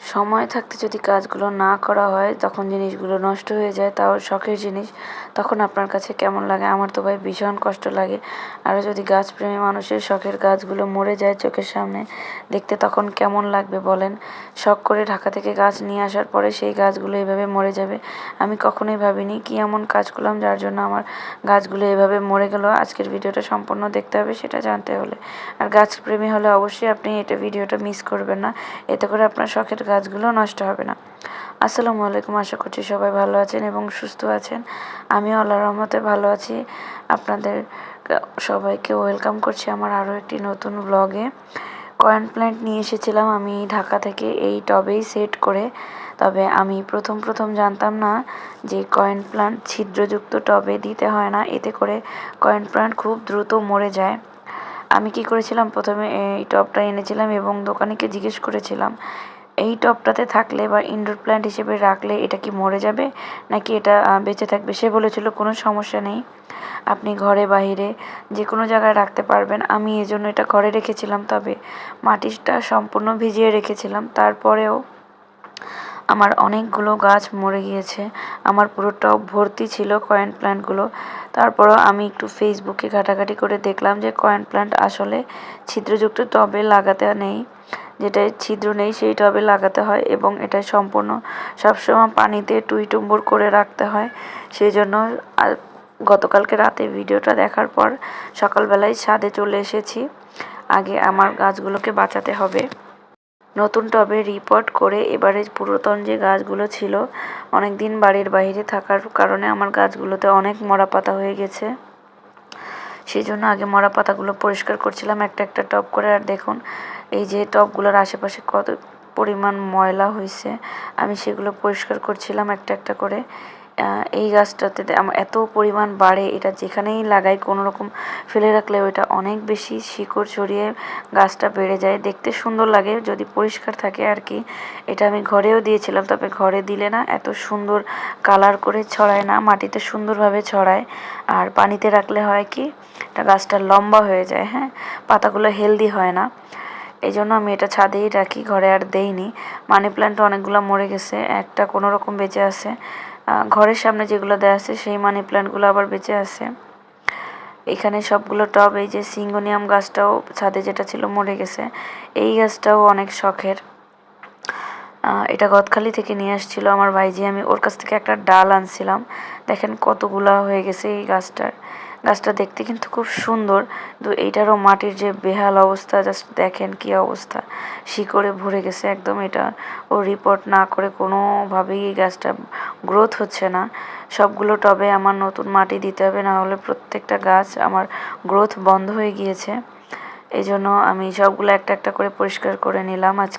সময় থাকতে যদি কাজগুলো না করা হয়, তখন জিনিসগুলো নষ্ট হয়ে যায়। তাও শখের জিনিস। তখন আপনার কাছে কেমন লাগে? আমার তো ভাই ভীষণ কষ্ট লাগে। আরও যদি গাছপ্রেমী মানুষের শখের গাছগুলো মরে যায় চোখের সামনে, দেখতে তখন কেমন লাগবে বলেন? শখ করে ঢাকা থেকে গাছ নিয়ে আসার পরে সেই গাছগুলো এভাবে মরে যাবে? আমি কখনোই ভাবিনি কি এমন কাজ করলাম যার জন্য আমার গাছগুলো এভাবে মরে গেল। আজকের ভিডিওটা সম্পূর্ণ দেখতে হবে সেটা জানতে হলে। আর গাছপ্রেমী হলে অবশ্যই আপনি এটা ভিডিওটা মিস করবেন না। এতে করে আপনার শখের গাছগুলো নষ্ট হবে না। আসসালামু আলাইকুম, আশা করছি সবাই ভালো আছেন এবং সুস্থ আছেন। আমিও আল্লাহ রহমতে ভালো আছি। আপনাদের সবাইকে ওয়েলকাম করছি আমার আরও একটি নতুন ব্লগে কয়েন প্ল্যান্ট নিয়ে এসেছিলাম আমি ঢাকা থেকে এই টবেই সেট করে। তবে আমি প্রথম প্রথম জানতাম না যে কয়েন প্ল্যান্ট ছিদ্রযুক্ত টবে দিতে হয় না, এতে করে কয়েন প্ল্যান্ট খুব দ্রুত মরে যায়। আমি কি করেছিলাম? প্রথমে এই টবটা এনেছিলাম এবং দোকানিকে জিজ্ঞেস করেছিলাম এই টবটাতে থাকলে বা ইনডোর প্ল্যান্ট হিসেবে রাখলে এটা কি মরে যাবে? নাকি এটা বেঁচে থাকবে? সে বলেছিল, কোনো সমস্যা নেই। আপনি ঘরে, বাহিরে যে কোনো জায়গায় রাখতে পারবেন। আমি এই জন্য এটা ঘরে রেখেছিলাম, তবে মাটিটা সম্পূর্ণ ভিজিয়ে রেখেছিলাম। তারপরেও আমার অনেকগুলো গাছ মরে গিয়েছে। আমার পুরো টব ভর্তি ছিল কয়েন প্ল্যান্টগুলো তারপরও আমি একটু ফেসবুকে ঘাটাঘাটি করে দেখলাম যে কয়েন প্ল্যান্ট আসলে ছিদ্রযুক্ত টবে লাগাতে নেই। যেটায় ছিদ্র নেই সেই টবে লাগাতে হয় এবং এটা সম্পূর্ণ সবসময় পানিতে টুইটুম্বুর করে রাখতে হয়। সেই জন্য গতকালকে রাতে ভিডিওটা দেখার পর সকালবেলায় ছাদে চলে এসেছি। আগে আমার গাছগুলোকে বাঁচাতে হবে। নতুন টবে রিপোর্ট করে এবারে পুরাতন যে গাছগুলো ছিল অনেক দিন বাড়ির বাইরে থাকার কারণে আমার গাছগুলোতে অনেক মরা পাতা হয়ে গেছে। সেই জন্য আগে মরা পাতাগুলো পরিষ্কার করছিলাম, একটা একটা টপ করে। আর দেখুন, এই যে টপগুলোর আশেপাশে কত পরিমাণ ময়লা হয়েছে আমি সেগুলো পরিষ্কার করছিলাম একটা একটা করে। এই গাছটাতে আমার এত পরিমাণ বাড়ে, এটা যেখানেই লাগাই কোনো রকম ফেলে রাখলে ওইটা অনেক বেশি শিকড় ছড়িয়ে গাছটা বেড়ে যায়। দেখতে সুন্দর লাগে, যদি পরিষ্কার থাকে আর কি। এটা আমি ঘরেও দিয়েছিলাম, তবে ঘরে দিলে না এত সুন্দর কালার করে ছড়ায় না, মাটিতে সুন্দরভাবে ছড়ায়। আর পানিতে রাখলে হয় কি, এটা গাছটা লম্বা হয়ে যায় হ্যাঁ? পাতাগুলো হেলদি হয় না। এই জন্য আমি এটা ছাদেই রাখি, ঘরে আর দেইনি। মানি প্ল্যান্ট অনেকগুলো মরে গেছে, একটা কোনো রকম বেঁচে আছে। ঘরের সামনে যেগুলো দেওয়া আছে, সেই মানি প্ল্যান্টগুলো আবার বেঁচে আছে। এখানে সবগুলো টব, এই যে সিঙ্গোনিয়াম গাছটাও ছাদে যেটা ছিল মরে গেছে। এই গাছটাও অনেক শখের। এটা গদখালি থেকে নিয়ে আসছিল আমার ভাইজি। আমি ওর কাছ থেকে একটা ডাল আনছিলাম। দেখেন কতগুলা হয়ে গেছে এই গাছটার। গাছটা দেখতে কিন্তু খুব সুন্দর। তো এইটারও মাটির যে বেহাল অবস্থা জাস্ট দেখেন কি অবস্থা। শিকড়ে ভরে গেছে একদম এটা। ও রিপোর্ট না করে কোনোভাবেই গাছটা গ্রোথ হচ্ছে না। সবগুলো টবে আমার নতুন মাটি দিতে হবে, না হলে প্রত্যেকটা গাছ আমার গ্রোথ বন্ধ হয়ে গিয়েছে। এই জন্য আমি সবগুলো একটা একটা করে পরিষ্কার করে নিলাম। আজকে